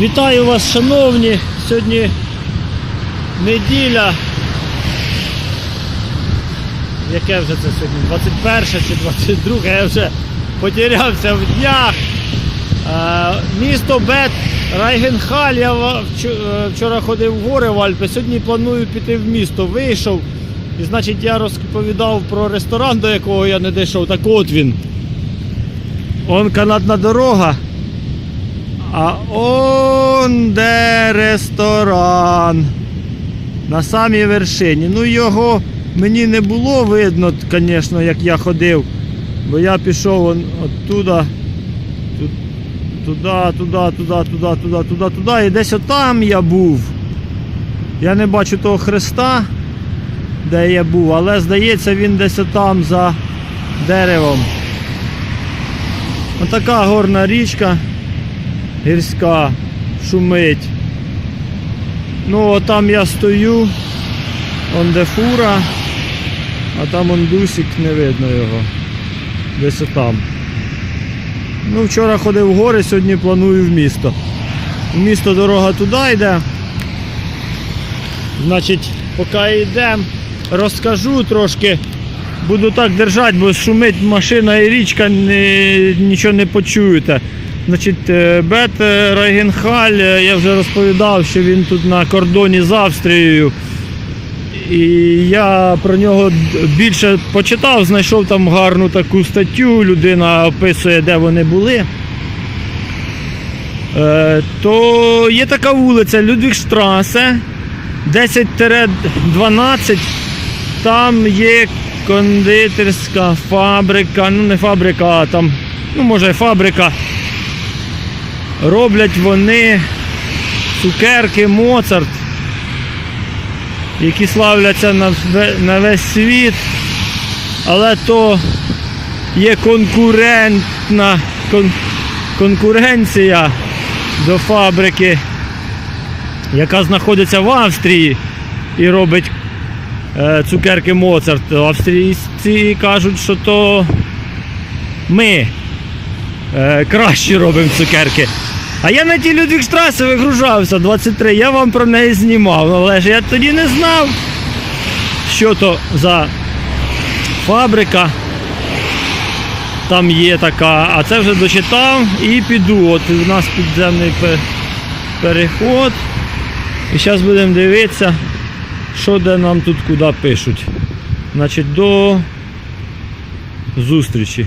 Вітаю вас, шановні. Сьогодні неділя. Яке вже це сьогодні? 21 чи 22, я вже потерявся в днях. Е, Місто Бет Райгенхаль. Я е, вчора ходив в гори в Альпи. Сьогодні планую піти в місто. Вийшов. І значить я розповідав про ресторан, до якого я не дійшов. Так от він. Он канатна дорога. А он де ресторан. На самій вершині. Ну його мені не було видно, звісно, як я ходив. Бо я пішов он оттуда. Туди, туди, туди, туди, туди, туди, туди. І десь отам я був. Я не бачу того хреста, де я був, але здається він десь отам за деревом. Отака горна річка гірська шумить. Ну, а там я стою, он де фура, а там он дусик, не видно його. Десь отам. Ну, вчора ходив в гори, сьогодні планую в місто. В місто дорога туди йде. Значить, поки йдемо, розкажу трошки. Буду так держати, бо шумить машина і річка, нічого не почуєте. Значить, е, Бет е, Райгенхаль, е, я вже розповідав, що він тут на кордоні з Австрією. І я про нього більше почитав, знайшов там гарну таку статтю, людина описує, де вони були. То є така вулиця Людвігштрасе 10-12. Там є кондитерська фабрика, ну не фабрика, а там, ну може фабрика. Роблять вони цукерки Моцарт, які славляться на, весь світ, але то є конкурентна кон, конкуренція до фабрики, яка знаходиться в Австрії і робить е, цукерки Моцарт. Австрійці кажуть, що то ми е, краще робимо цукерки. А я на тій Людвігштрасе вигружався 23, я вам про неї знімав, але ж я тоді не знав, що то за фабрика. Там є така, а це вже дочитав і піду. От у нас підземний пе- переход. І зараз будемо дивитися, що де нам тут куди пишуть. Значить, до зустрічі.